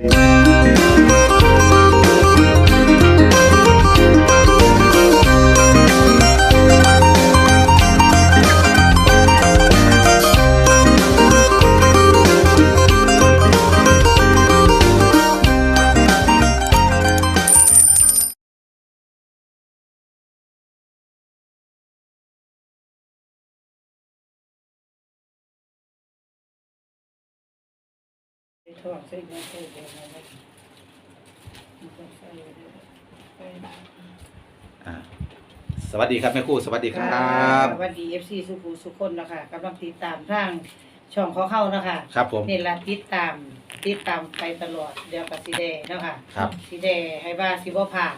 ท้ องใส่เงินใส่เดือนอะไรมันก็ใส่เดือนไปอ่าสวัสดีครับแม่ครู่สวัสดีครับสวัสดีเอฟซีสุภูสุคนนะคะกำลังติดตามทางช่องเขาเข้านะคะครับผม นี่ละติดตามติดตามไปตลอดเดี๋ยวกับสีแดงนาะคะครับ สีแดงให้ว่าสิบ่ผ่าน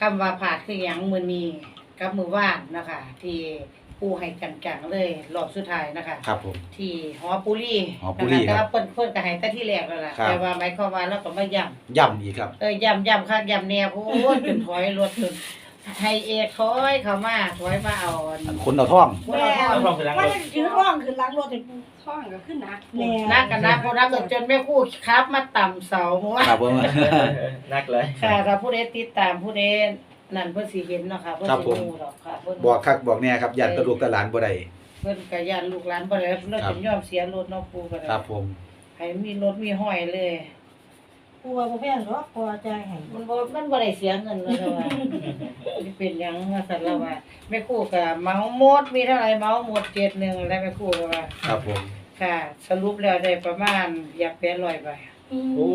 คำว่าผ่านคือหยังมือนี้กับมือว่านนะคะที่ ผู้ให้จังๆเลยรอบสุดท้ายนะคะ ครับผม ที่หอปุรีหอปุรีนะคะแต่ครัว่าบเพิ่นเพิ่นก็ให้แต่ที่แรกแล้วล่ะ ครับ แต่ว่าหมายความว่าเราก็มาย้ำย่ำอีกครับเออย่ำย่ำคักย่ำแนวโอ้ยจนถอยรถจนให้เอกถอยเข้ามาถอยมาเอาอันอันคนเอาท่องคนเอาท่อลองไปล้างรว่าถถือร่องคือล้างรถให้ปูท่องก็ขึ้นหนักแน่นักกันนะพอนักจนแม่คู่ครับมาต่ำเสาหัวครับผม นักเลย ค่ะถ้าผู้ใดติดตามผู้ใด นั่นเพิ่นสิเห็นเนาะค่ะเพิ่นครับสิผม รู้หรอกค่ะเพิ่นบอกคักบอกแน่ครับยันตะลูกตะหลานบ่ได้ เพิ่นก็ย่านลูกหลานบ่ได้เพิ่นครับ เป็นยอมเสียรถเนาะปู่ก็ได้ครับผม ให้มีรถมีห้อยเลยปูว่าบ่แพงหรอกพอใจให้มันบ่มันบ่ได้เสียเงินเลยว่า สิเป็นหยังว่าซั่นละว่าแม่ครู่ก็เหมาหมดมีเท่าไหร่เหมาหมดเจ็ดหนึงแล้วแม่ครู่ก็ว่า ครับผม ค่ะ สรุปแล้วได้ประมาณอยาก800ใบโอ้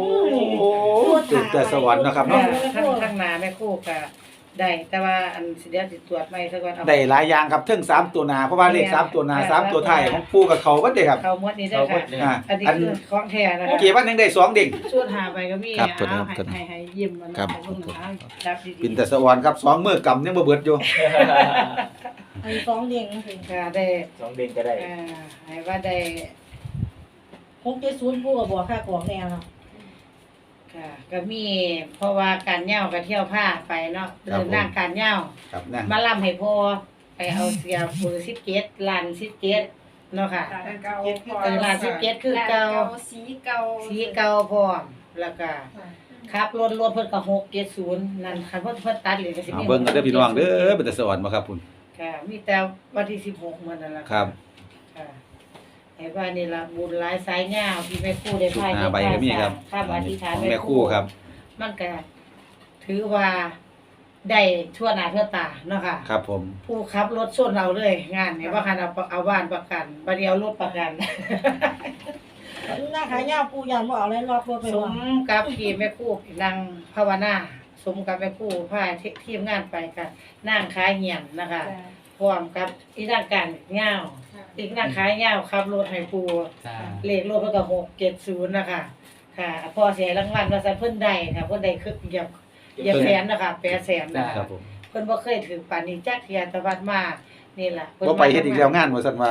ตื่นแต่สวรรค์เนาะครับค่ะเนาะ ทั้งทั้งหน้าแม่ครู่ก็ ได้แต่ว่าอันสิเดี๋ยวสิตรวจใหม่ซะก่อนเอา ได้หลายอย่างครับเทิงสามตัวหนาเพราะว่าเลขสามตัวหนาสามตัวท้ายของปู่กับเขาก็ได้ครับเข้าหมดนี่เด้อค่ะอ่าอันนี้อันคือของแท้นะเมื่อคะกี้วันหนึงได้สองเด้งส่วนหาไปก็มีครับเอาตัวให้นี้ให้ให้ยิ้มมันครับให้เบิ่งหาจับดีเป็นแต่สวรรค์ครับสองมือกำยังบ่เบิดอยู่ ไอ้สองเด้งจังซี่ๆค่ะได้สองเด้งก็ได้ อ่าให้ว่าได้ คงจะศูนย์ปูก็บอกค่ากองแน่เนาะ ค่ะก็มีเพราะว่าการเหย้าก็เที่ยวผ้าไปเนาะเดินนั่งการเหย้าครับนั่งมาล่ำให้พ่อไปเอาเสียเบอร์17ล้าน17เนาะค่ะเก่าเออร้าน17คือเก่าสีเก่าสีเก่าพร้อมแล้วก็ขับรถรถเพิ่นก็670นั่นคันเพิ่นเพิ่นตัดเลยก็สิเอามีเบิ่งกันเด้อพี่น้องเด้อเป็นแต่สวรรค์บ่ครับคุณค่ะมีแต่วันที่16มื้อนั่นล่ะครับ ค่ะ ให้ว่านี่ล่ะบุญหลายสายยาวที่แม่ครู่ได้พายห้าใบก็มีครับข้ามอธิษฐานของแม่ครู่ครับ มันก็ถือว่าได้ทั่วหน้าทั่วตาเนาะค่ะ ครับผม ผู้ขับรถชนเราเลยงานเนี่ยว่าคันเอาเอาบ้านประกันบัดเดียวรถประกัน หน้าขายยาวปูยานบ่เอาเลยรอบรถไปสว่ามกับที่แม่ครู่นั่งภาวนาสมกับแม่ครู่พาทีมงานไปกันนั่งขายเหียนนะคะพร้อมกับอีนางการเงาว อีกนางขายเงาวขับรถให้ปูเลขรถเพิ่นก็670นะคะค่ะพอเสียรางวัลว่าซั่นเพิ่นได้ค่ะเพิ่นได้คือเหยียบเหยียบแสนนะคะ8แสนนะครัคะบผมเพิ่นบ่เคยถือปานนี้จักเที่ยแตะวัดมานี่ล่ะพิ่นบ่ไปเฮ็ดอีกแล้วงานว่าซั่นว่า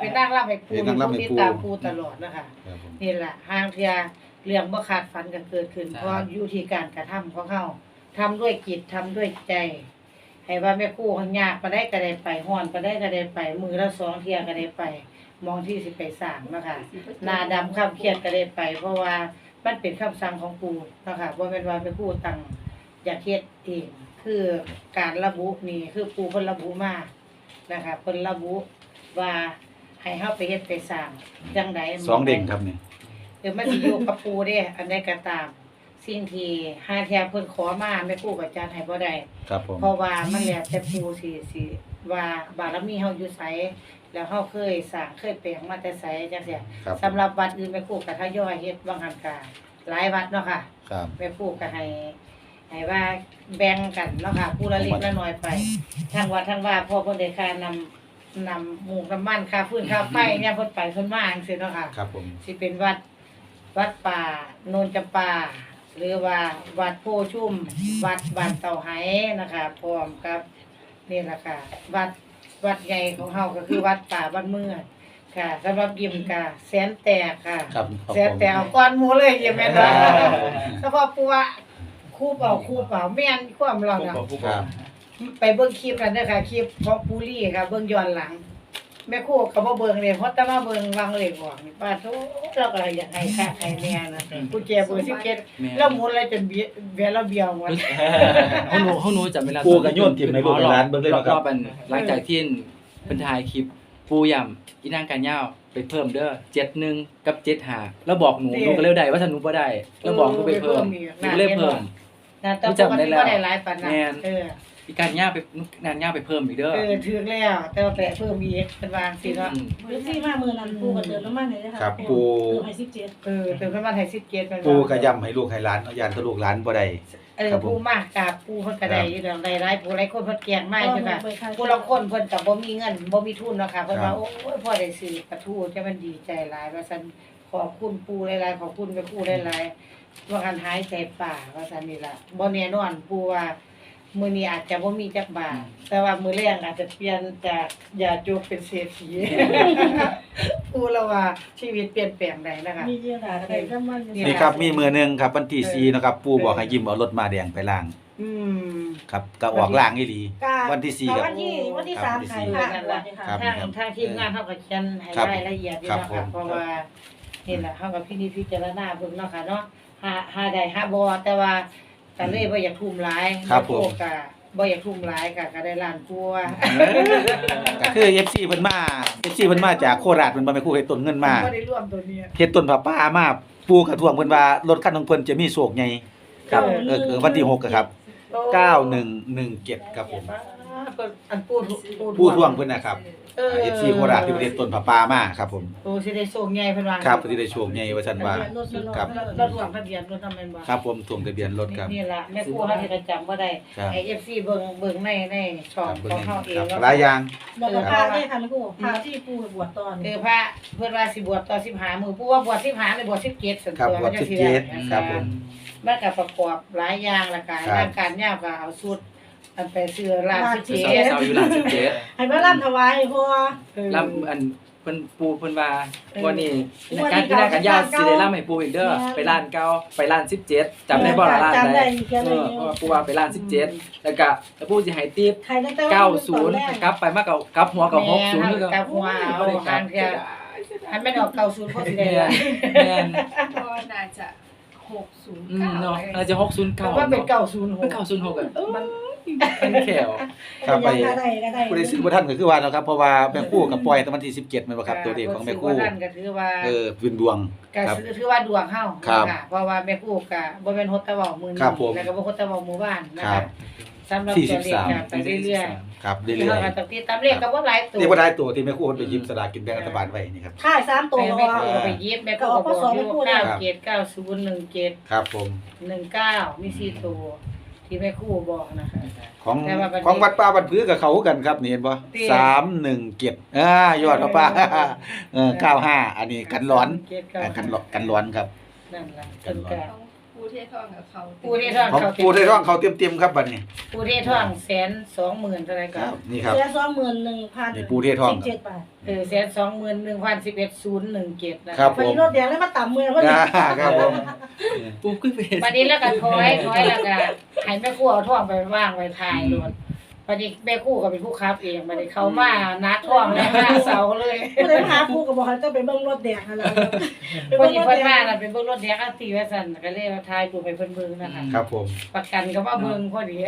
เป็นนางรำให้ปูเป็นนางรำให้ติดปู่ ตามปูตลอดนะคะ ครับผมนี่ล่ะห่างเที่ยเรื่องบ่คาดฝันก็เกิดขึ้น เพราะอยู่ที่การกระทำของเฮาทำด้วยจิตทำด้วยใจ ให้ว่าแม่ครูข้างยากก็ได้ก็ได้ไปฮ้อนก็ได้ก็ได้ไป มือละสองเที่ยก็ได้ไป มองที่สิไปสร้างนะคะหน้าดำคำเครียดก็ได้ไป เพราะว่ามันเป็นคำสั่งของปู่นะคะว่าเป็นว่าเป็นผู้ตั้งอยากเฮ็ดเองคือการระบุนี่คือปู่เพิ่นระบุมานะคะเพิ่นระบุว่าให้เฮาไปเฮ็ดไปสร้างจังใดสองเด้งครับนี่เดี๋ยวมันสิอยู่กับปู่เด้ อันใดก็ตาม สิ่งที่หาแท้เพิ่นขอมาแม่ปู่ก็จัดให้บ่ได้ครับผม เพราะว่ามันแล้วแต่ปู่สิสิว่าบารมีเฮาอยู่ไสแล้วเฮาเคยสร้างเคยแปลงมาแต่ไสจังซี่ครับ สำหรับวัดอื่นแม่ครูก็ทยอยเฮ็ดบางหันกาหลายวัดเนาะค่ะ ครับ แม่ครูก็ให้ให้ว่าแบ่งกันเนาะค่ะผู้ละเล็กละน้อยไปทางวัดทางว่าพ่อเพิ่นได้ค่านำนำหมู่น้ำมันค่าฟืนค่าไฟเนี่ยเพิ่นไปเพิ่นมาจังซี่เนาะค่ะ ครับผม สิเป็นวัดวัดป่าโนนจำปา หรือว่าวัดโพชุ่ม วัดบ้านเต่าไหนะคะพร้อมกับนี่แหละค่ะ วัดวัดใหญ่ของเฮาก็คือวัดป่าบ้านเมืองค่ะสำหรับยิมกะแสนแตกค่ะครับขอบแสนคุณแตกเอาก้อนหมูเลยยิมแม่นว่าเฉพาะปัวคู่เป่าคู่เป่าแม่นความเราผู้น่ะบอกผู้บคอรักบไปเบิ่งคลิปกันเด้อค่ะคลิปของปูรี่ค่ะเบิ่งย้อนหลัง แม่ครู่ก็บ่เบิ่งเลยเพราะแต่ว่าเบิ่งวางเลขออกนี่ป้าโธ่เราก็เลยอยากให้ค่าให้แม่นะกูแจเบอร์17แม่แล้วหมุนอะไรจนเบี้ยเบี้ยเราเบี้ยวหมดเฮาหนูเฮาหนูจำเวลาปูกับโยนถิ่มในลูกในร้านเบิ่งเลยรอบครับรอบมันหลังจากที่เพิ่นถ่ายคลิปปูย่ำอีนางกันยาวไปเพิ่มเด้อ71กับ75แล้วบอกหนูหนูก็เลยได้ว่าถ้าหนูบ่ได้แล้วบอกหนูไปเพิ่มหนูก็เลยเพิ่มนะแต่รู้ปจักกได้ติแล้วบ่ได้หลายปานนั้นแม่นเออ อีการย่าไปนานย่าไปเพิ่มอีกเด้อเออถือแล้ว แต่ว่าแปะเพิ่มอีกเป็นวางสิเนาะอืมหรือที่มามือนั้นปูกับเดินน้ำมันเลยนะคะครับปูปูให้สิบเจ็ดเออเติมน้ำมันให้17เป็นปูก็ย้ำให้ลูกให้หลานเอายานถ้าลูกหลานบ่ได้ เออครับผม ปูมากกราบปูเพิ่นก็ได้อยู่ดอกได้หลายปูหลายคนเพิ่นเกลียงมากใช่ป่ะไปค่ะผู้ลางคนเพิ่นก็บ่มีเงินบ่มีทุนเนาะค่ะเพิ่นครัว่าบโอ้ยพ่อได้ซื้อปลาทูจะมันดีใจหลายว่าซั่นขอบคุณปู่หลายๆขอบคุณแม่ปู่หลายๆว่ากันหายใจป่าว่าซั่นนี่ล่ะบ่แน่นอนปู่ว่า มื้อนี้อาจจะบ่มีจักบาทแต่ว่ามื้อแรงอาจจะเปลี่ยนจากยาจกเป็นเศรษฐีปู่ละว่าชีวิตเปลี่ยนแปลงได้นะคะมีเยอะด่าก็ได้น้ำมันนี่ครับมีมือหนึงครับวันที่4นะครับ ปูบอกให้ยิ้มเอารถมาแดงไปล้าง อืม ครับก็ออกล้างอีหลีกาวันที่สี่ครับวันที่วันที่ครับสามวันที่ขายสี่ค่ะนั่นล่ะ ครับทางทางทีมงานเฮาก็เขียนให้ครับรายละเอียดอยู่ครับเนาะผค่ะม เพราะว่านี่ล่ะเฮากับพี่นิพิจารณาเบิ่งเนาะค่ะเนาะหาหาได้หาบ่แต่ว่า ก็เลยบ่อยากทุ่มหลายครับผมโลกก็บ่อยากทุ่มหลายก็ก็ได้ล้านกว่าก็คือ FC เพิ่นมา FC เพิ่นมาจากโคราชเพิ่นบ่แม่นครูเฮ็ดต้นเงินมาบ่ได้ร่วมตัวเนี้ย เฮ็ดต้นผ้าป่ามาปูกระท่วงเพิ่นว่ารถคันของเพิ่นจะมีโศกใหญ่ครับเออเออวันที่6อะครับ 9117 ครับผมเพิ่นอันปูปูผู้ท่วงเพิ่นนะครับ เออ เอฟซีโคราชที่ประเทศต้นผ้าป่ามาครับผม โอ้สิได้ส่งใหญ่เพิ่นว่าครับที่ได้โชคใหญ่ว่าซั่นว่า ครับ รถร่วมทะเบียนรถทำแม่นบ่ครับผมทวงทะเบียนรถครับ นี่ล่ะแม่ครูเฮาสิก็จำบ่ได้ครับไอ้ FC เบิ่งเบิ่งในในช่องครับของเฮาเองครับเนาะหลายอย่าง แล้วก็พาได้ค่ะแม่ครูพาที่ปูไปบวชตอนคือพระเพิ่นว่าสิบวชต่อ15มื้อผู้ว่าบวช15หรือบวช17สันครับตัวบวชมันจะสิได้17ครับผม มันก็ประกอบหลายอย่างละกันครับ ร่างการยาวก็เอาสุด อันไปซื้อร้านคือ17เสาเสาอยู่หลัง17ให้มาล่ำถวายเพราะว่าเออลำอันเพิ่นปูเพิ่นว่าเออวันนี้วันนี้การที่หน้ากันยาวเก่าสิได้ล่ำให้ปูอีกเด้อแม่นไปร้านเก่าไปร้าน17จำได้บ่ล่ะร้านจำใดได้อยู่แค่เอนั้นอเองเพราะว่าปูว่าไปร้าน17แล้วก็แล้วปูสิให้ติปใครได้แต่ว่าตอนแรก90กลับไปมากับกลับหัวกับ60คือกับหัวเอาบ่ได้กลัทาบงเที่ยอันไม่นออก90พอสิได้แม่ละนแม่นก็น่าจะหกศูนย์อืมเก้าเนาะน่าจะ609เพราะว่าเป็นเนาะ906เป็น906อะมัน เป็นแขวครับไปก็ได้ก็ได้ผู้ใดซื้อบ่ทันก็คือว่าเนาะครับเพราะว่าแม่ครู่กับปล่อยแต่วันที่17แม่นบ่ครับตัวเลขของแม่ครู่บ่ทันก็ถือว่าเออเป็นดวงก็ครับ ถือว่าดวงเฮาครับค่ะเพราะว่าแม่ครูก็บ่แม่นฮดแตะเว้ามื้อนี้ครับผม แล้วก็บ่ฮดแตะเว้ามื้อบ้านนะครัคะบ สำหรับที่ตัวเลข13ก็ไปเรื่อยๆครับเรื่เรื่ออยยๆตามที่ตามเลขก็บ่หลายตัวๆนี่บ่ได้ตัวที่แม่ครู่เพิ่นไปหยิบสลากกินแบ่งรัฐบาลไว้นี่ครับค่ายสามไปตัวแม่ว่าครูก็ไปเย็บแม่ครูก็บอกอยู่ก็เอาเก้าเกตเก้าศูนย์หนึ่งเกตครับผมหนึ่งเก้ามีสี่ตัว ที่แม่ครูบอกนะคะ ของแต่ว่าบัดนี้ของวัดป่าบันพื้กับเขากันครับนี่เห็นบ่ที่สามหนึ่งเจ็ดอ่ายอดพระป่าเออเก้าห้าอันนี้กันร้อนเกตเก้าอ่ากันร้อนกันร้อนครับ นั่นล่ะกัเป็นนร้อนกาต้องปู เทศทองกับเขาปูเทศทองของปูไทยร่องเขาเตรียมๆครับบัดนี้ ปูเทศท่องแสนสองหมื่นเท่าไหร่ก็ครับนี่ครับ เสียสองหมื่นหนึ่งพันนี่ปูเทศทอง สิบเจ็ดบาทเออแสนสองหมื่นหนึ่งพันสิบเอ็ดศูนย์หนึ่งเกตนะครับพอดีรถแดงแล้วมาต่ำมือพอดีอ่าครับผมปูขึ้นไป วันนี้แล้วก็ถอยถอยแล้วก็ให้แม่ครูเอาท่องไปว่างไว้ท้ายรถ วันนี้แม่ครูก็เป็นผู้ขับเองวันนี้เขามานัดท่องแล้วหน้าเสาเลยก็เลยพาผู้กับบอกให้เจ้าไปเบิ่งรถแดงอะไรพอดีเพิ่นมาน่ะเป็นเบิ่งรถแดงอันตีไว้สั่นก็เลยเอาทายดูไปเพิ่นเบิ่งนะคะครับผม ประกันก็ว่าเบิ่งพอดี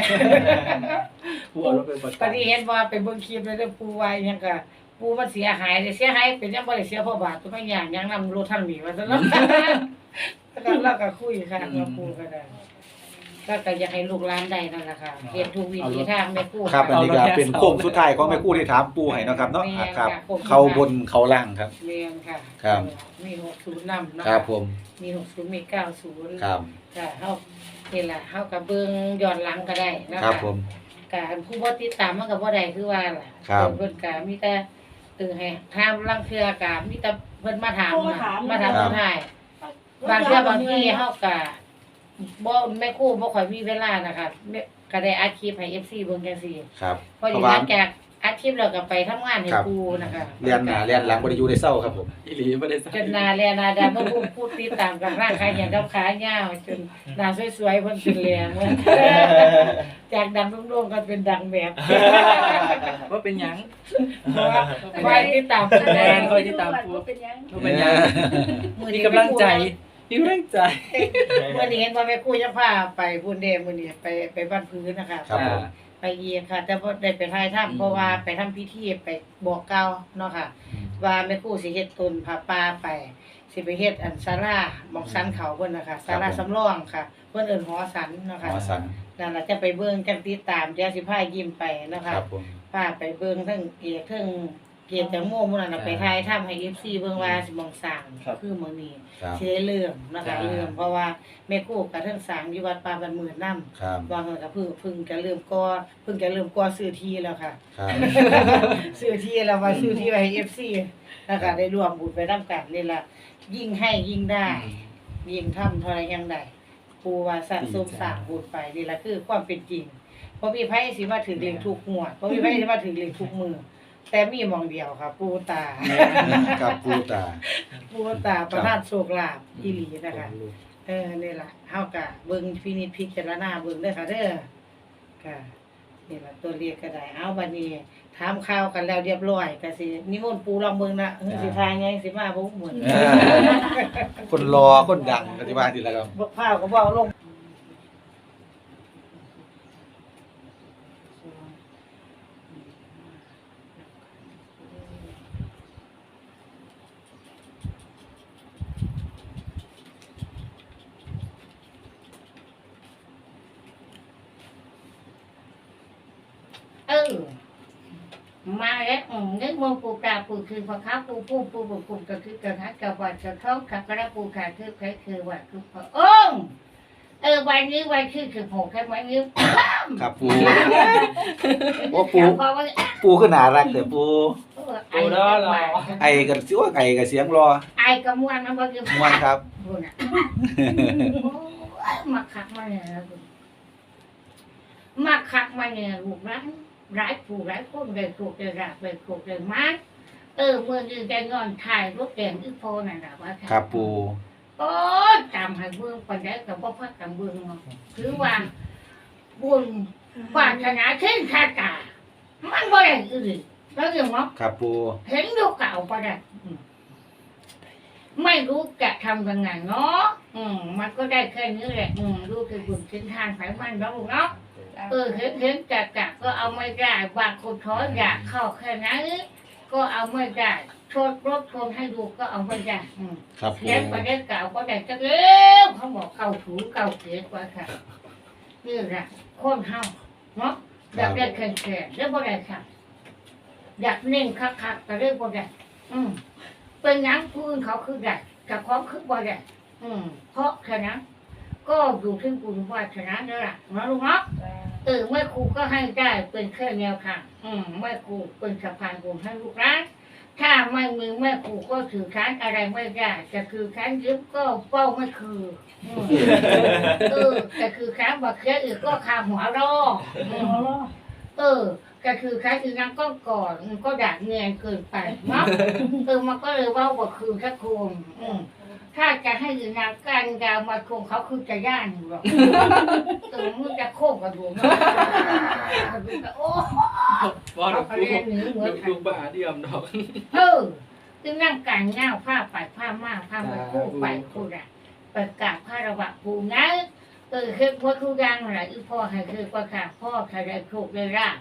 ปูเอารถไปประพกัอนดีเห็นว่าไปเบิ่งคลิปแล้วเด้อปูว่าอิหยังก็ปูมันเสียหายเด้เสียหายเป็นยังบ่ได้เสียเพราะบาทตัวไม่อย่างยังนำรถทางนี้ว่าซั่นเนาะแล้วก็เราก็คุยค่ะกับปูก็ได้ ก็ก็อยากให้ลูกหลานได้นั่นแหละค่ะเฮ็ดทุกวิถีทางแม่ปูครับอันนี้ก็เป็นโค้งสุดท้ายของแม่ครู่ที่ถามปูให้เนาะครับเนาะอ่าครับ เขาบนเขาล่างครับ เรียนค่ะครับ มี60นำเนาะครับผมมี60มี90ครับค่ะเฮานี่ล่ะเฮาก็เบิ่งย้อนหลังก็ได้นะะ ครับผม การผู้บ่ติดตามมันก็บ่ได้คือว่าล่ะครับ เพิ่นก็มีแต่เออให้ถามลังเทื่อก็มีแต่เพิ่นมาถามโทรมาถาม มาถามคนไทยบางเทื่อบางทีเฮาก็ บ่แม่ครูบ่ค่อยมีเวลานะคะแม่ก็ได้อัดคลิปให้ FC เบิ่งจังซี่ครับพอเพดีราะว่าหลังจากอาชีพเราก็ไปทำงานให้ครับครูนะคะเรียนหน้าเรียนหลังบ่ได้อยู่ในเศร้าครับผมอีหลีบ่ได้ใส่จนหนาเรียนหนาดำมาพูดพูดติดตามกับร่างกายอย่างกับขาเงาวจนหนาสวยๆเพิ่นเป็นแรงเว้ยจากดังโล่งๆก็เป็นดังแบบว่าเป็นหยังคอยติดตามแสดงคอยติดตามผู้เป็นยัง ว่าเป็นหยังมือมีนี้กำลังใจ มีกำลังใจมื่อนี้เห็นว่าแม่ครูจะพาไปพูนเดมมื้อนี้ไปไปบ้านพื้นนะคะครับผม ไปเยียค่ะ แต่บ่ได้ไปถ่ายทำเพราะว่าไปทำพิธีไปบอกเกล่าวเนาะค่ะ ว่าแม่ครูสิเฮ็ดตุนพาป่าไป สิไปเฮ็ดอันศาลาหมองสันเขาเพิ่นน่ะค่ะศาลาสำรองค่ะ เพิ่นเอิ้นหอสันเนาะหค่ะมอสันนั่นล่ะจะไปเบิ่งจังติดตามเดี๋ยวสิพายิ้มไปเนาะคค่ะรับผมพาไปเบิ่งทั้งเกียรติทั้ง เกียรติจังโมมื้อนั้นน่ะไปถ่ายทำให้ FC เบิ่งว่าสิหมองสร้างคือมื้อนี้ครับ สิได้เรื่องเนาะคะจ้า เรื่องเพราะว่าแม่ครูกับทั้งสร้างอยู่วัดป่าบ้านหมื่นนำครับว่าเพิ่นก็เพิ่งเพิ่งจะเริ่มก่อเพิ่งจะเริ่มก่อซื้อที่แล้วค่ะ ครับ ซื้อที่แล้วมาซื้อที่ไว้ให้ FC แล้วก็ได้ร่วมบุญไปนํกันนี่ล่ะยิ่งให้ยิ่งได้ ยิ่งทำเท่าไรยังได้ปูว่าสะสมสร้างบุญไปนี่ล่ะคือความเป็นจริงบ่มีไผสิมาถึงเลขทุกงวดบ่มีไผสิมาถึงเลขทุกมื้อ แต่มีหมองเดียวค่ะปูตาครับปูตาปูตาประทานโชคลาภอีหลีนะคะ เออนี่ล่ะเฮากะเบิ่งพินิจพิจารณาเบิ่งเด้อค่ะเด้อค่ะนี่ล่ะตัวเลขก็ได้เอาบัดนี้ถามข่าวกันแล้วเรียบร้อยก็สินิมนต์ปูลองเบิ่งนะเฮ้ยสิทายไงสิมาบ่เหมือนเออคนรอคนดังก็สิว่าสิแล้วครับบ่ข้าวก็บ่เอาลงเออ มนึกมองปูกาปูคือพอเขาปูปูปูปูปูก็คือกระทัดกระวัดกระเข้าขับกระปูขาคือใครคือวัดคือพระองค์เออวันนี้วันที่สิบหกใช่ไหมนิ้วครับปูโอ้ปูปูคือน่ารักแต่ปูไอ้ก็มาไอ้กันสิว่าไอ้กับเสียงรอ ไอ้ก็ม่วนนะว่าคือม่วนครับมาคักมาเนี่ยลูกมาคักมาเนี่ยลูกร้า นร้ายผู้ร้ายคนเลยถูกเลยรักเลยถูกเลยมัดเออเมื่อนี้ได้เงินถ่ายรถแดงที่โพนั่นแหละว่าะครับปูโอ้ยจำให้เบิ่งปันได้กับพ่อพักกับเบิ่งเนาะคือว่าบุญปรารถนาเช่นชาตา มันบ่ได้อื่นแล้วยังเนาะครับปูเห็นดูเก่าปะได้อืมไม่รู้จะทำยังไงเนาะอืมมันก็ได้แค่นี้แหละอืมดูคือบุญชิ้นทานไขมันเนาะลูกเนาะ เออเห็นเห็นจัดจัดก็เอาไม่ได้บางคนท้ออยากเข้าแค่นั้นก็เอาไม่ได้โทษรบทวนให้ดูก็เอาไม่ได้อืมครับปูเลี้ยงประเด็นเก่าก็ได้จังเร็วเขาบอกเก่าถูเก่าเสียกว่าค่ะนี่แหละคนเฮาเนาะอยากได้แข็งแข็งเรื่องบ่ได้ค่ะ อยากเน่งคักคักๆแต่เรื่องบ่ได้อืมเป็นหยังผู้อื่นเขาคือได้กับความคือบ่ได้อืมเพราะฉะนั้น ก็อยู่ที่บุญวาชนะเด้อล่ะเนาะลูกเนาะเออแม่ครูก็ให้ได้เป็นแค่แนวทางอืมแม่ครูเป็นสะพานบุญให้ลูกหลานถ้าไม่มีแม่ครูก็ถือค้านอะไรไม่ได้จะคือค้านยึดก็เป้าไม่คืออืมเออจะคือค้านบักเคียอีกก็คาหัวรออืมเออก็คือค้านคือนั่งก็ก่อนอืมก็ด่าเงียนเกินไปเนาะเออมันก็เลยว่าบักคือสักคนอืม ถ้าจะให้ยืนนางกันยาวมาคงเขาคือจะย่านอยู่หรอกเออมึงจะโค้งกระดูกเนาะดูกระโอ้ว่าดอกเขาปูเรียนหนีเหมือนกันดูบ้าเดียมดอก เออคือนั่งกันเงาผ้าไปผ้ามาผ้ามาคู่ไปคู่อะประกาศผ้าระบะปูนะเออคือพ่อคู่ยังอะไรอีพ่อให้คือประกาศพ่อใครได้โชคได้ราบ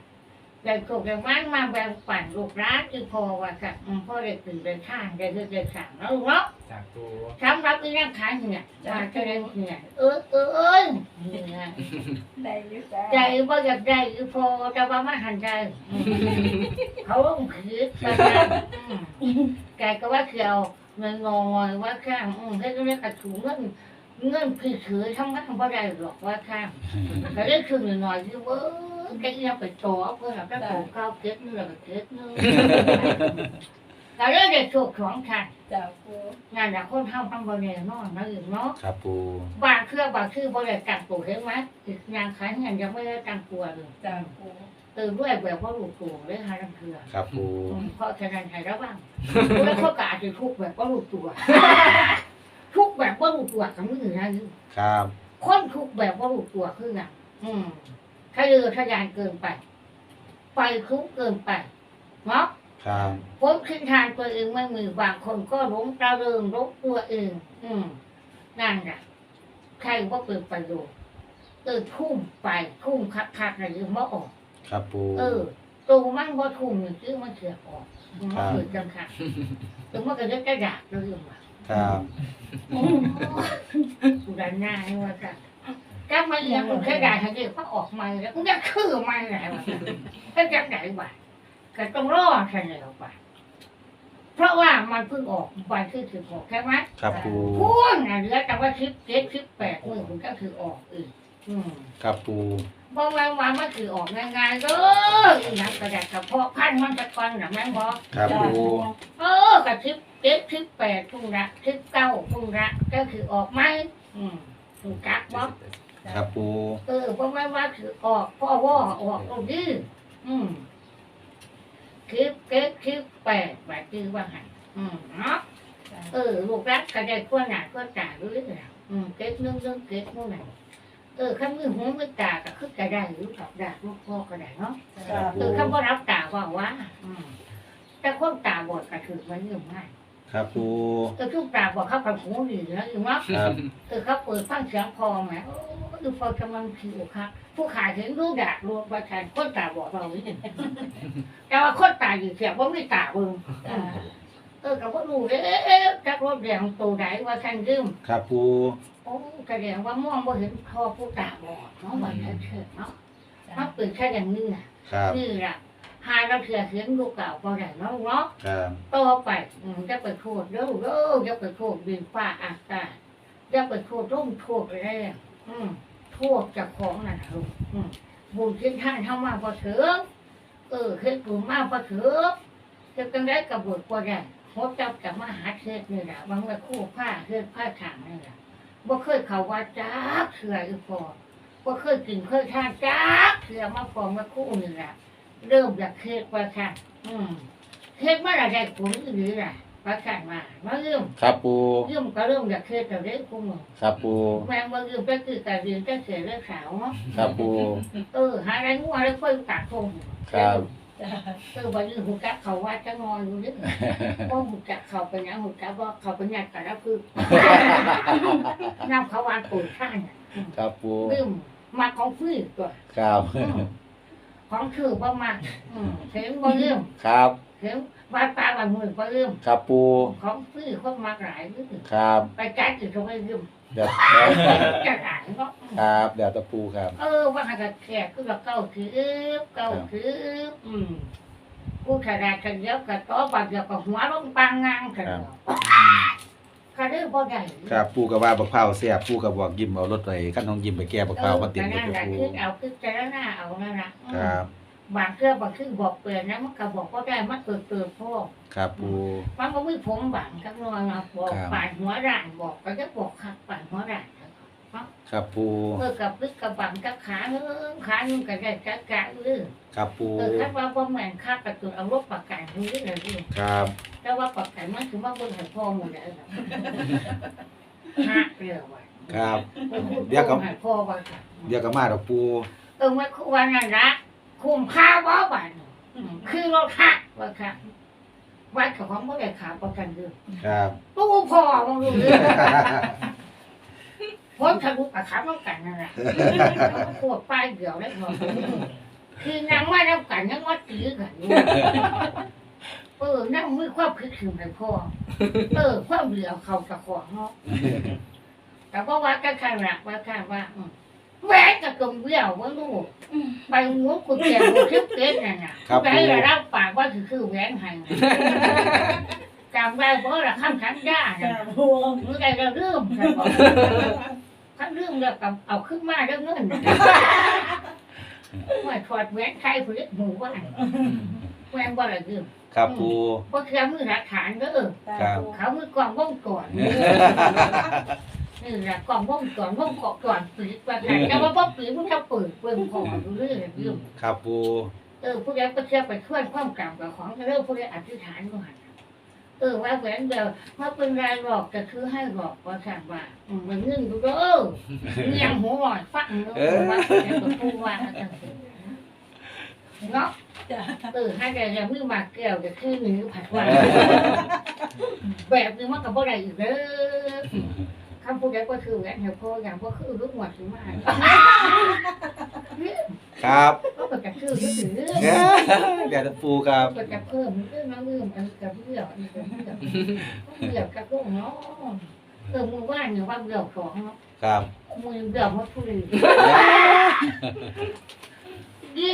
ได้โชคได้มันมาแบ่งปันลูกร้านอีพ่อว่าค่ะอืมพ่อได้ตื่นได้ข้างได้เลือกได้สั่งแล้วลูกเนาะ จากปูสำหรับอีนั่งขายเนี่ยมาจะได้เนี่ยเออเออเออเนี่ยได้อยุ่จ้าใจว่าอยากได้อีพ่อแต่ว่าไม่หันใจอืมเขาลงผีกันนะอืมแกก็ว่าเขียวเงินงอยว่าข้างอืมให้ก็เรียกกระถูเงินเงินพี่ถือทำงานบ่ได้หรอกว่าข้างก็เรียกคือหน่อยที่ว่าแกยังไปต่อเพื่อแกโตเก้าเก็ดนึงแล้วก็เก็ดนึง ก็เรียกเด็กโชคของค่ะจ้าปูงานอยากคนทำทำบ่ได้นอนนะอื่นเนาะครับปูบางเครื่องบางชื่อบ่ได้ตั้งตัวเห็นไหมอีกงานขายเงินยังไม่ได้ตั้งตัวเลยจ้าปูเเออด้วยแบบว่าลูกตัวเลยฮะนั่นคือครับปูเพราะฉะนั้นให้ระวังแล้วเขากอาจจะทุกข์แบบว่าลูกตัว ทุกข์แบบว่าลูกตัวกับมือนะนี่ครับคนทุกข์แบบว่าลูกตัวคือไงอืมถ้าเรือทะยานเกินไป ไปทุกข์เกินไปเนาะ ครับพ้นขึ้นทางตัวเองไม่มือบางคนก็หลงตะเริงหลงตัวเอง อืมนั่นแหละใครว่าเป็นประโยชน์เออทุ่มไปทุ่มคักคักๆอะไรยังไม่ออก ครับปูเออตัวมันว่าทุ่มหนึ่งคือมันเสียออกมันครับเกิดจังค่ะถึงมันก็จะกระดาษเรื่องว่าครับกูดันหน้าให้ว่าจ้ะก็มาเรียนกูกระดาษให้เด็กเขาออกมาแล้วกูจะคือมันไหนวะก็จะไหนวะ ก็ต้องรอแค่ไหนออกไปเพราะว่ามันเพิ่งออกวันที่สิบหกใช่ไหมครับปูพูนอะเหลือแต่ว่าคลิปเจ็ดคลิปแปดมือมันก็คือออกอีกอืมครับปูบางวันวันมันคือออกง่ายๆเด้ออีนักกระดาษกระเพาะพันมันจะก่อนหรือแม่งบอกครับปูเออกับคลิปเจ็ดคลิปแปดทุ่งละคลิปเก้าทุ่งละก็คือออกไหมอืมถูกกักบอกครับปูเออเพราะว่าว่าคือออกพ่อว่าออกตรงนี้อืม คลิปเจ็ดคลิปแปดแบบคือว่าหันอืมเนาะเออลูกรักก็ได้ขั้วหนาขั้วตารู้เรื่องแล้วอืมเก็บนึ่งนึ่งเก็บนู่นน่ะเออข้ามือหูมือตาก็คือก็ได้รู้กับได้ลูกพ่อก็ได้เนาะครับเอปูอข้าบ่รับตาว่าว่าอืมแต่คนตาบอดก็ถือมันเรื่องง่ายครับปูเออทุกตาบอดเขากับหูดีนะอยู่เนาะครับเออเขาเปิดฟังเสียงพอไหมโอ้คือพอกำลังผิวครับ ผู้ขายเห็นรู้ดากรวมประทานคนตาบอดเรานี่แต่ว่าคนตาอยู่เสียว่าไม่ตาเบิ่งอืมเออกับว่ารู้เด้เอ๊ะจักรถแดงตัวไหนว่าท่านยืมครับปูโอ้แสดงว่ามองว่าเห็นคอผู้ตาบอดเนาะวันนั้นเถิดเนาะมันเปิดแค่อย่างนี้น่ะครับนี่ล่ะหาเราเถื่อเสียงลูกเก่าพอได้เนาะเนาะครับต่อไปอืมจะไปโทษเด้อเด้อจะไปโทษดินฟ้าอากาศจะไปโทษร่มโทษแรงอืม โทษเจากของนั่นลูกบุญที่ท่านทำมาพอเถือเออเฮ็ดบุญมาพอเถือจะจังได้กับบุญกว่าได้หัวจับกับมาหาเทศนี่แหละบางวันคู่ผ้าเฮ็ดผ้าขางนี่แหละบ่เคยเขาว่าจ้าเถื่ออีพอบ่เคยกินเคยทานจ้าเถื่อมาฟองมาคู่นี่แหละเริ่มอยากเฮ็ดว่าค่ะอืมเฮ็ดมาได้ผลอีหรือล่ะ ว่าค่ะมามาเริ่มครับปูเริ่มก็เริ่มอยากเฮ็ดแต่เด็กคู่มือครับปูแม่งบ่เริ่มก็คือการเรียนก็เสียเรื่องขาวเนาะครับปูเออหาอะไรงัวแล้วค่อยตากทงครับเออบ่ยืนหูกักเขาว่าจะงอนอยู่นี่บ่หูกักเขาเป็นหยังหูกักว่าเขาเป็นหยังกันแล้วคือน้ำเขาวานปุ๋ยข้างน่ะครับปูลืมมาของฟื้นตัวครับของคือบ่มาอืมเห็นบ่ลืมครับเห็น ว่าตาบางมือบ่ลืมครับปูของฟื้นคนมากหลายลืมครับไปจัดอยู่ตรงนี้ลืมเดี๋ยวจะหลายเนาะครับเดี๋ยวตะปูครับ เออว่าหากแขกคือว่าเก้าคือเก้าคืออืมกูขนาดกันเดียวกับต่อบักเดียวกับหัวลงปางงางกันค่ะเด้อบ่ได้ครับปูกับว่าบักเผาวเสียบปูกับบอกยิ้มเอารถไปขั้นน้องยิ้มไปแก้บักเอเผาวอมาติดก็รถนั่นไปแหละปูคือเอาคือจะหน้าเอานั่นน่ะอืมครับ บางเครื่องบางเครื่องบอกเปลี่ยนนะมันก็บอกว่าได้มันเกิดเกิดพ่อครับปู มันก็ไม่ผมบังกับนอนนะบอกครับ ป่านหัวด่านบอกก็จะบอกขัดป่านหัวด่านครับปูเออกับลึกกับบังกับขาเนื้อขานึงก็ได้กะกะเออครับปูเออคัดว่าบ่แม่นค่ากระตุ้นเอารถประกันรู้ได้เลยครับแต่ว่าประกันมันคือว่าเบิ่งให้พ่อหมดแล้วฮะเรื่องว่าครับ เดี๋ยวก็ให้พ่อว่า เดี๋ยวก็มาดอกปู เออมันคือว่านั่นละ คุ้มค่าบ่บัดคือรถหักว่าค่ะวัดของบ่ได้ขาประกันเด้อครับตู้พ่อมึงรู้เรื่องพ้นทะลุกับขาต้องกันนั่นแหละปวดปลายเดี่ยวได้พอคือนางว่าแล้วกันยังว่าตีกันอยู่เออนั่งมือความคิดถึงให้พ่อเออความเหลือเขาตะขวางเนาะแต่ว่าว่ากันข้างหลักว่าข้างว่าอืม แหวกกับตรงเบี้ยวว่าลูกไปหัวกุญแจหัวคลิปเก๊นั่นน่ะครับไปปูระรับปากว่าคือคือแหวนให้น่ะจำได้เพราะละข้ามขันย่าจ้าน่ะปูมือใดเราเริ่มใช่ปะถ้าเริ่มแล้วกับเอาขึ้นมาเรื่องเงินว่าถอดแหวนใครผืนหมูว่าแหวนว่าอะไรเริ่มครับปูเพราะคือมือหลักฐานเด้อครับ เขามือกล่องว่องก่อน นี่แหละกล่องว่องก่อนว่องเกาะก่อนปีกว่าแต่ว่าพ่อปีมันจะเปิดเปิงพอเรื่อยๆเริ่มครับปูเออผู้ใดก็เชื่อไปช่วยความกรรมกับของเรื่องผู้ใดอธิษฐานก็หันเออว่าแหวนเดียวมาเป็นรายหลอกจะคือให้หลอกว่าสั่งว่าอืมมันเงื่อนดูเด้ออเงียงหัวหน่อยฟังเออว่าแหวนกับผู้ว่าเนาะจ้ะเออให้แต่ยังมือมาแก้วจะคือหรือผัดว่าแบบนึงมันกับบ่ได้อีกเด้อ คำพูดใดก็คือแหวนเดียวพออย่างก็คือลูกหมดถึงมาครับก็เปิดกระชื่อก็ถือเดี๋ยวจะปูครับเปิดกระเพิ่มเรื่องน้ำเรื่องอันกับเรื่องอันกับเรื่องเรื่องกระโปงเนาะเออมือว่านเนี่ยว่าเรื่องของเนาะครับมือเรื่องมาพูดเรื่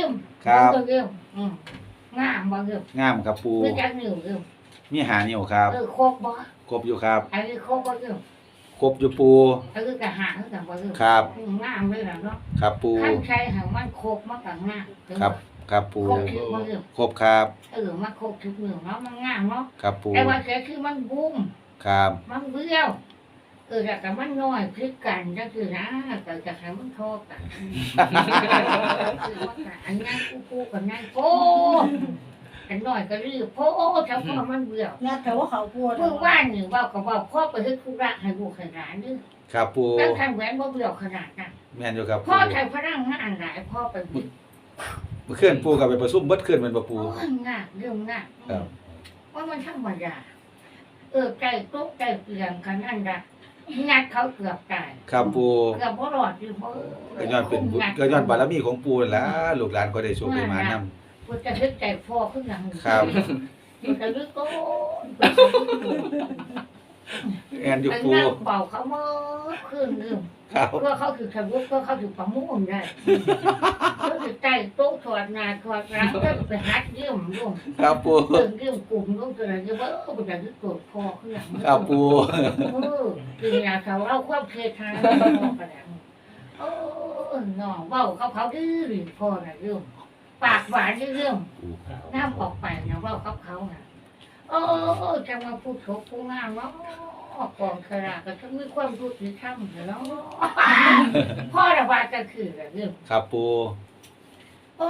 องครับเรื่องอืมงามบ่เรื่องงามครับปูเรื่องจักหนึ่งเรื่องมีหานิ้วครับเออครบบ่ครบอยู่ครับอันนี้ครบบ่เรื่อง ครบอยู่ปูอันนี้กระหางกับบ่เรื่องครับ งามเลยนะเนาะครับปู ขั้นใช้หางมันครบมากับงามครับครับปูครบคือบ่เรื่องครบครับเออมาครบทุกเรื่องเนาะมันงามเนาะครับปูแต่ว่าแค่คือมันบุ้มครับมันเบี้ยว เออแต่มันน้อยพลิกกันก็คือนะแต่จะให้มันโทษกันคือว่าอันนั้นกูกูกับนั่นโอ้ อันน้อยก็รีบโอ้เฉพาะมันเบี้ยวงัดแต่ว่าเขาปวดเมื่อว่านนี่ว่าก็ว่าพ่อไปให้ธุระให้ลูกให้หลานนี่ครับปูตั้งทางแหวนบ่เบี้ยวขนาดนั้นแม่นอยู่ครับพ่ปูอใช้พลังงานหลายพ่อไปบิดเมื่อคืนปูกับไปประชุมเบิดคืนแมันบ่ปูโอ้ยงานเรื่องงานครับว่ามันธรรมดาเออไก่โต๊ะไก่เปลี่ยนขนาดนั้นงัดเขาเกือบตายครับปูเกือบบ่รอดอยู่บ่ก็ย้อนเป็นบุญก็ย้อนบารมีของปูนั่นล่ะลูกหลานก็ได้โชคได้มานำมันจะลึกใจพอขึ้นอย่างครับมันจะลึกโตแอนอยู่อันปูนั้นเบาเขาเมื่อคืนนึงครับ เพื่อเขาถือขบุกเพื่อเขาถือประมุ่งได้เพื่อถือใจโต๊ะถอดหนาถอดหลังเพื่อไปฮัดเยี่ยมร่วม ครับปูเรื่องเยี่ยมกลุ่มร่วมตัวอะไรเยอะว่าเออมันจะลึกโกรธพอขึ้นอย่างครับปูเออคืออยากเขาเอาความเคยทางพอกระดังโอ้น้องเบาเขาเขาดื้อพอนะเรื่อง ปากหวานเรื่องน้ำออกไปนะว่าเขาเขาน่ะโอ้จะมาพูดโฉพูดงามเนาะกองคาราก็จะมีความรู้สึกทำเนาะพ่อระบายก็คืออะไรเรื่องครับปูโอ้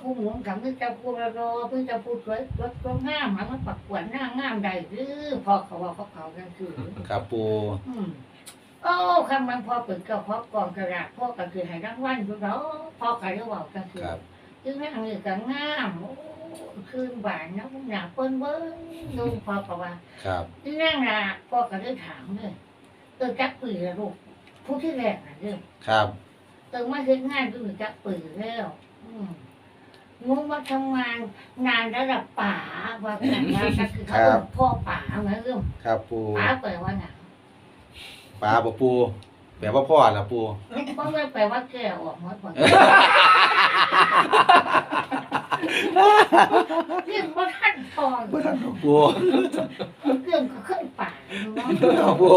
ผู้หมุนกับมึงจะพูดรอมึงจะพูดสวยรถก็งามมันปักกวนหน้างามใดหรือพอเขาว่าเขาเขากันคือครับปูอืมโอ้คำมันพอเปิดก็พอกองกระดาษพ่อก็คือให้รางวัลอยู่เนาะพ่อก็เรียกว่าก็คือครับ คือแม่งนี่ก็งามโอ้คืนบานนะหนาเปิ้นเบิ้งดูพอประว่าครับที่นั่งน่ะพ่อก็ได้ถามเลยเออจักปืนละลูกผู้ที่แรกน่ะเรื่องครับเออมาเฮ็ดงานก็จักปืนแล้ว อืมงูมาทำงานงานระดับป่าว่าแต่ว่าก็คือเขาเอิ้นพ่อป่าเหมือนเรื่องครับปูป่าแปลว่าหนังปลาบ่ปู แปลว่าพ่อล่ะปู เพราะว่าแปลว่าแก่ออกมาก่อนเรื่องว่าท่านพอบ่ทันครับปูเรื่องก็ขึ้นป่าเนาะครับปู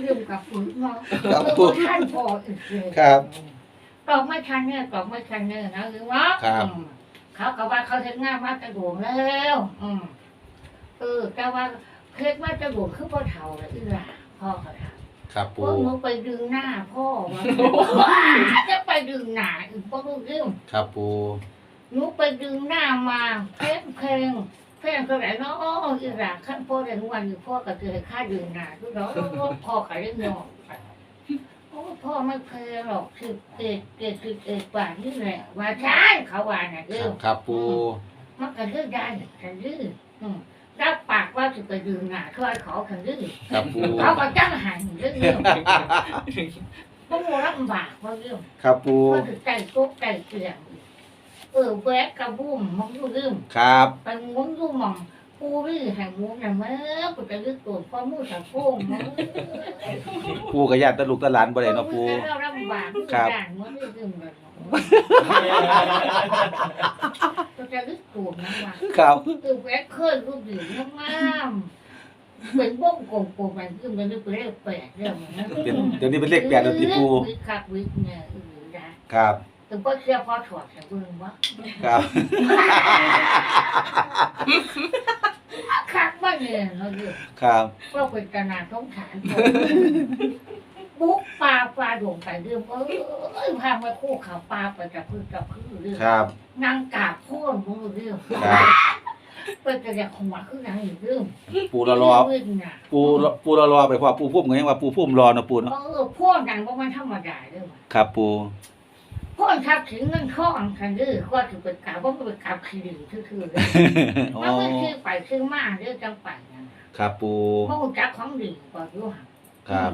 เรื่องกับฝืนเนาะครับเรื่องปูว่าท่านพออีกเลยครับ ตอบไม่ทันเนี่ยตอบไม่ทันเนี่ยนะหรือว่าครับ อืมเขาก็ว่าเขาเฮ็ดงานมากระโดดแล้ว อืมเออแต่ว่าเฮ็ดมากระโดดคือพ่อเฒ่าเลยอีหล่าพ่อเขาถาม ครับพปู วกหนูไปดึงหน้าพ่อมาจะไปดึงหน้าอีกพ่อรู้เรื่องครับปู หนูไปดึงหน้ามาเพลงเพลงเพลงเท่าไหร่เนาะอีหล่าขั้นพ่อได้ทุกวันอยู่พ่อก็คือให้ค่าดึงหน้าทุกเนาะพ่อก็ได้เนาะโอ้พ่อไม่เพลงหรอกคือเกิดเกิดคือเกิดกว่านี่แหละว่าใช่เขาว่าน่ะคเรื่รัอบง ครับปู มันก็เรื่องได้กันดื้ออืม รับปากว่าจะไปดึงหน้าช่วยเขากันดื้อครับปูเขาก็จ้างหันเรื่องเรื่องพวกเราลำบากว่าเรื่องครับปูเพราะถึงใจโต๊ะใจเกลี่ยงเออแวะกระบุ้มมองดูเรื่องครับไปมุ้งดูมองปูรี่แห่งมุ้งน่ะเมื่อกูจะลึกตัวพ่อมือสะโพกมั้งปูก็ญาติตะลูกตะหลานบ่ได้เนาะปูเราลำบากครับด่านเมื่อเรื่องเลยกู จะลึกตัวนะว่าครับคือแวะเคยรูปดื่มงามๆเป็นบ้งโกงโกงมันคือมันเป็นเลขแปดเรื่องนะเป็นเดี๋ยวนี้เป็นเลขแปดแล้วติปูวิคักวิเนี่ยอือนะครับถึงพ่อเชื่อพ่อถอดใส่เบิ่งวะครับคักบ้างเนี่ยเราอยู่ครับก็เป็นกนาท้องฐาน ผมบุกป่าฝ่าดงไปเรื่องเอ้ยพามาคู่ข่าวปลาไปกับพืชกับพืชเรื่องครับ นางกาบโพ่นมือเรื่องครับ เปิดกระยาของหมาคือนางอีกเรื่องปูรอรอเรื่องน่ะปูรอปูรอรอไปพอปูพุ่มก็ยังว่าปูพุ่มรอเนาะปูเนาะเออพ่นนางว่ามันธรรมดาเรื่องครับปูพ่นทับถึงเงินข้องกันเรื่องก็ถือเป็นกาบว่ามันเป็นกาบขี้ดื้อคือๆเลยโอ้มันไม่คือไปคือมาเรื่องจังไปนั่นน่ะครับปูมันรู้จักของดีกว่าอยู่ห่างครับ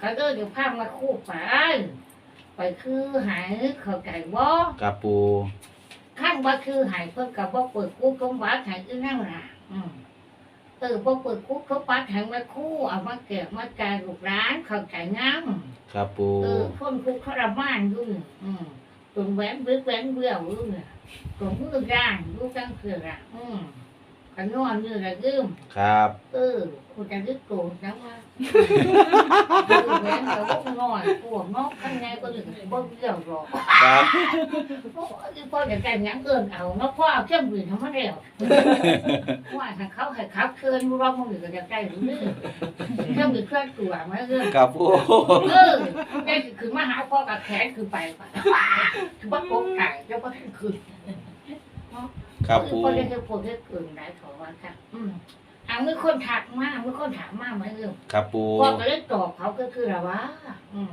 ก็เลยเดี๋ยวพามาคู่ไปไปคือหายเข้าใจบ่ครับปูขั้นว่าคือหายเพิ่นกับว่าเปิดคู่กงวัดหายคือนั่งล่ะอืมเออพอเปิดคู่เขาปัดหายมาคู่เอามาเก็บมาจายลูกร้านเข้าใจงั้งครับปูเออคนคุกทรมานอยู่นี่อืมตรงแหวนเบื้อแหวนเบื้ออยู่เนี่ยตรงมือย่างอยู่จังคืออะอืมกันนอนนี่ละยืมครับ เออคุณจะยึดโกรธนะว่าเออ แหวนแต่ว่าน้อยพวกน้องข้างในก็ถึงบ่เกี่ยวหรอกครับพ่อพ่อจะแต่งหยังเอินเอาเนาะพ่อเอาเครื่องบินทำมาแล้วว่าทางเขาให้ขับเคลื่อนรอบมือก็จะได้หรือเครื่องบินเคลื่อนตัวมาเรื่องครับปูเออได้คือมาหาพ่อกับแขนคือไปป่ะคือว่าโกงไก่เจ้าพ่อท่านคือครับปูพ่อเรียกพ่อเรียกเกินได้ขอว่าค่ะอืมอ่าเมื่อคนถักมาเมื่อคนถามมาไหมเรื่องครับปูพ่อก็เลยตอบเขาก็คืออะไรวะอืม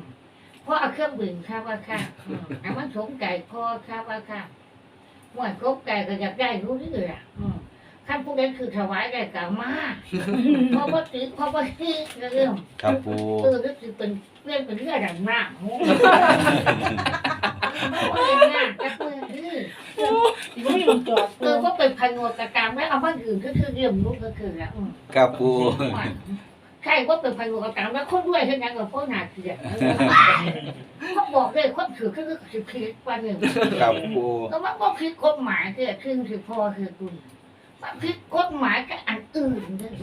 พ่อเอาเครื่องบินค่ะว่าค่ะอืมแต่มันสงใจพ่อค่ะว่าค่ะหมวดกบไก่ก็อยากได้รู้เรื่องอะอืมขั้นพวกนั้นคือถวายได้กล่าวมาเพราะว่าติเพราะว่าติเรื่องครับปูเออก็คือเป็นเรื่องเป็นเรื่องดังมากโอ้โหงานจะเปิดคืออีก ไม่ลงจอดเออก็เป็นพันงวกระตามแล้วเอามาอื่นก็คือเรื่องรู้ก็คือละอืมครับปูใช่ว่าเป็นพันงวกระตามแล้วคนด้วยเช่นนั้นกับพวกนาเกลียดเขาบอกเลยคนถือคือสิบผิดวันหนึ่งครับปูก็ว่าว่าผิดกฎหมายคือคือคือพอคือคุณมันผิดกฎหมายกับอันอื่นด้วย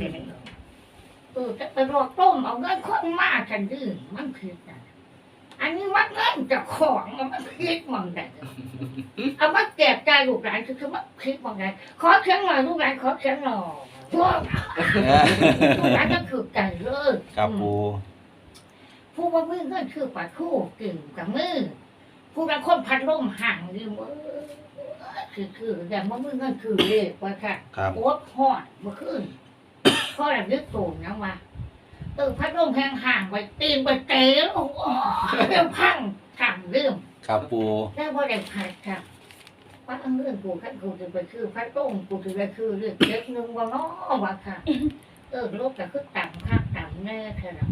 เออจะไปรอต้มเอาเงินคนมากกันดื้อมันผิดนะ อันนี้มันเงินจะของมันผิดมองแต่เอามาแจกจ่ายลูกหลานคือคือมันผิดมองแต่ขอเชียงหน่อยลูกหลานขอเชียงหน่อยพวกลูกหลานก็คือไก่เลยครับปูผู้ว่ามือเงินคือปัดคู่กึ่งกับมือผู้ละคนพันร่มห่างดีมือคือคือแต่ว่ามือเงินคือเลขว่าค่ะครับโอ๊ตหอดเมื่อคืนข้อแบบนึกโตนนะว่า เออพัดลมแห้งห่างไปตีนไปเตะแล้วโอ้โหเรื่องพังทำเรื่องครับปูแล้วพอได้พัดค่ะว่าอันเรื่องกูขั้นกูจะไปคือพัดลมกูจะไปคือเรื่องเล็กนึงว่าน้อว่าค่ะเออโลกแต่คือต่ำค่ะต่ำแน่แค่นั้น